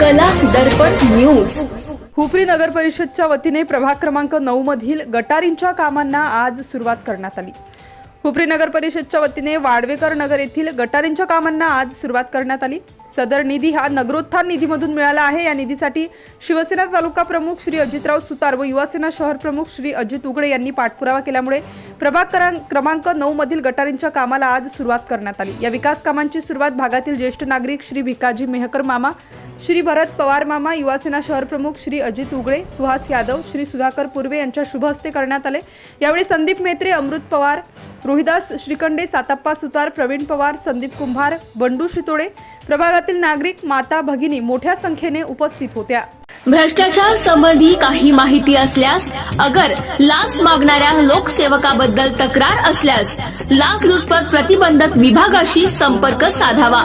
दर्पण news. Hupari नगर परिषदच्या वतीने प्रभाग क्रमांक नऊ मधील गटारींच्या कामांना आज सुरुवात करण्यात आली. हुपरी नगर परिषदच्या वतीने वाडवेकर नगर येथील गटारींच्या कामांना आज सुरुवात करण्यात आली. सदर निधी हा नगरोत्थान निधीमधून मिळाला आहे. या निधीसाठी शिवसेना तालुका प्रमुख श्री अजितराव सुतार व युवासेना शहर प्रमुख श्री अजित उगडे यांनी पाठपुरावा केल्यामुळे प्रभाग क्रमांक नऊ मधील गटारींच्या कामाला आज सुरुवात करण्यात आली. या विकास कामांची सुरुवात भागातील ज्येष्ठ नागरिक श्री भिकाजी मेहकर मामा श्री भरत पवार मामा युवासेना शहर प्रमुख श्री अजित उगडे सुहास यादव श्री सुधाकर पूर्वे यांच्या शुभ हस्ते करण्यात आले. यावेळी संदीप मेत्रे अमृत पवार रोहिदास श्रीखंडे साताप्पा सुतार प्रवीण पवार संदीप कुंभार बंडू शितोडे प्रभागातील नागरिक माता भगिनी मोठ्या संख्येने उपस्थित होत्या. भ्रष्टाचार संबंधी काही माहिती असल्यास अगर लाच मागणाऱ्या लोकसेवकाबद्दल तक्रार असल्यास लाच लुचपत प्रतिबंधक विभागाशी संपर्क साधावा.